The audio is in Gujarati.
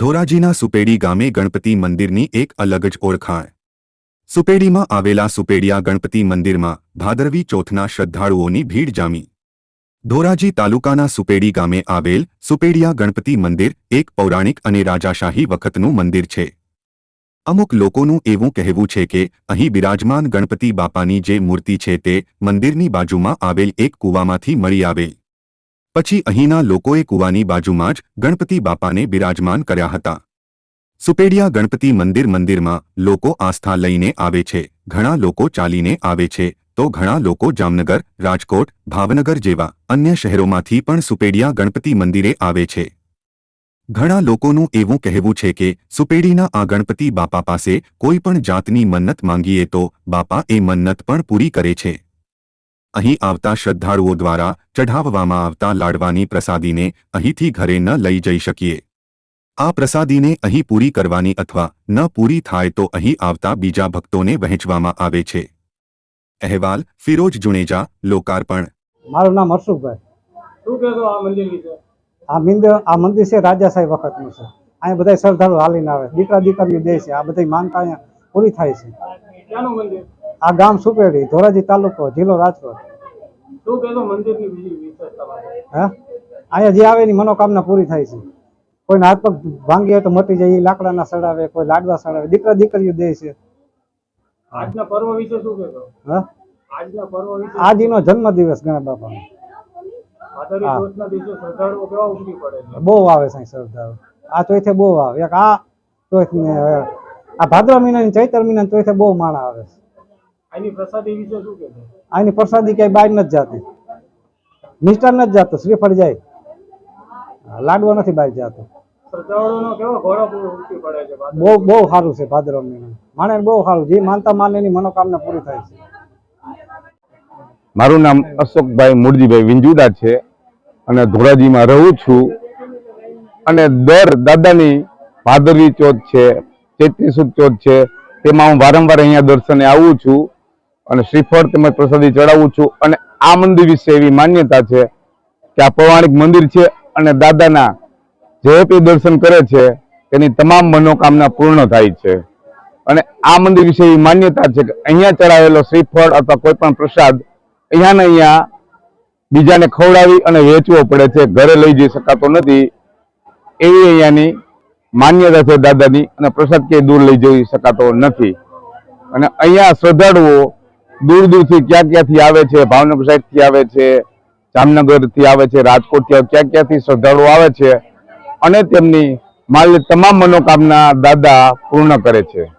ધોરાજીના સુપેડી ગામે ગણપતિ મંદિરની એક અલગ જ ઓળખાણ. સુપેડીમાં આવેલા સુપેડિયા ગણપતિ મંદિરમાં ભાદરવી ચોથના શ્રદ્ધાળુઓની ભીડ જામી. ધોરાજી તાલુકાના સુપેડી ગામે આવેલ સુપેડિયા ગણપતિ મંદિર એક પૌરાણિક અને રાજાશાહી વખતનું મંદિર છે. અમુક લોકોનું એવું કહેવું છે કે અહીં બિરાજમાન ગણપતિ બાપાની જે મૂર્તિ છે તે મંદિરની બાજુમાં આવેલ એક કૂવામાંથી મળી આવેલ પછી અહીંના લોકોએ કૂવાની બાજુમાં જ ગણપતિ બાપાને બિરાજમાન કર્યા હતા. સુપેડિયા ગણપતિ મંદિર મંદિરમાં લોકો આસ્થા લઈને આવે છે, ઘણા લોકો ચાલીને આવે છે, તો ઘણા લોકો જામનગર, રાજકોટ, ભાવનગર જેવા અન્ય શહેરોમાંથી પણ સુપેડિયા ગણપતિ મંદિરે આવે છે. ઘણા લોકોનું એવું કહેવું છે કે સુપેડીના આ ગણપતિ બાપા પાસે કોઈ પણ જાતની મન્નત માંગીએ તો બાપા એ મન્નત પણ પૂરી કરે છે. અહીં આવતા શ્રદ્ધાળુઓ દ્વારા ચઢાવવામાં આવતા લાડવાની પ્રસાદીને અહીંથી ઘરે ન લઈ જઈ શકીએ. આ પ્રસાદીને અહીં પૂરી કરવાની અથવા ન પૂરી થાય તો અહીં આવતા બીજા ભક્તોને વહેંચવામાં આવે છે. અહેવાલ ફિરોજ જુણેજા લોકાર્પણ. મારું નામ હર્ષુભાઈ. શું કહેશો આ મંદિર વિશે આ મંદિર આ મંદિર છે રાજાશાહી વખતનું છે. અહીંયા બધા શ્રદ્ધાળુ હાલીને આવે. દીકરા દીકરીઓ દે છે. આ બધી માનતા અહીંયા પૂરી થાય છે. ક્યાંનું મંદિર? આ ગામ સુપેડી ધોરાજી તાલુકો જિલ્લો રાજકોટ. શું કહેશો મંદિરની બીજી વિશેષતા માટે અહીંયા જે આવે એની મનોકામના પૂરી થાય છે. કોઈને હાથ પગ ભાંગી હોય તો મટી જાય એ લાકડાના સડાવે કોઈ લાડવા સડાવે દીકરા દીકરીઓ દે છે. આજના પર્વ વિશે શું કહેશો? હા? આજના પર્વ જન્મદિવસ બાપાનો હા. પડે છે? બહુ આવે સાંઈ શ્રદ્ધાળુ આ ચોથે બહુ આવે. એક આ ચોથ ને આ ભાદ્ર મહિનાની ચૈતર મહિનાની ચોથે બહુ માણા આવે છે. આની પ્રસાદી વિશે શું કહેશો આની પ્રસાદી ક્યાંય બહાર નથી જાતી. મિસ્ટર નથી જાતું શ્રીફળ જાય. લાડવો નથી બહાર જાતો? બહુ બહુ સારું છે ભાદરવ મહિના માણે બહુ સારું જે માનતા માને એની મનોકામના પૂરી થાય છે. મારું નામ અશોકભાઈ મૂળજીભાઈ વિંજુડા છે અને ધોરાજીમાં રહું છું. અને દર દાદાની ભાદરવી ચોથ છે ચૈત્રી સુદ ચોથ છે તેમાં હું વારંવાર અહીંયા દર્શને આવું છું. અને શ્રીફળ તેમજ પ્રસાદી ચડાવું છું. અને આ મંદિર વિશે એવી માન્યતા છે કે આ પૌરાણિક મંદિર છે અને દાદાના જે દર્શન કરે છે, તેની તમામ મનોકામના પૂર્ણ થાય છે. અને આ મંદિર વિશે એવી માન્યતા છે કે અહીંયા ચડાવેલો શ્રીફળ અથવા કોઈ પણ પ્રસાદ અહીંયા ને અહીંયા બીજાને ખવડાવી અને વેચવો પડે છે, ઘરે લઈ જઈ શકાતો નથી. એવી અહીંયાની માન્યતા છે દાદાની અને પ્રસાદ ક્યાંય દૂર લઈ જઈ શકાતો નથી. અને અહીંયા શ્રદ્ધાળુઓ દૂર દૂરથી ક્યાં ક્યાંથી આવે છે? ભાવનગર સાઈડથી આવે છે, જામનગરથી આવે છે, રાજકોટથી ક્યાં ક્યાંથી શ્રદ્ધાળુઓ આવે છે? અને તેમની માલ તમામ મનોકામના દાદા પૂર્ણ કરે છે.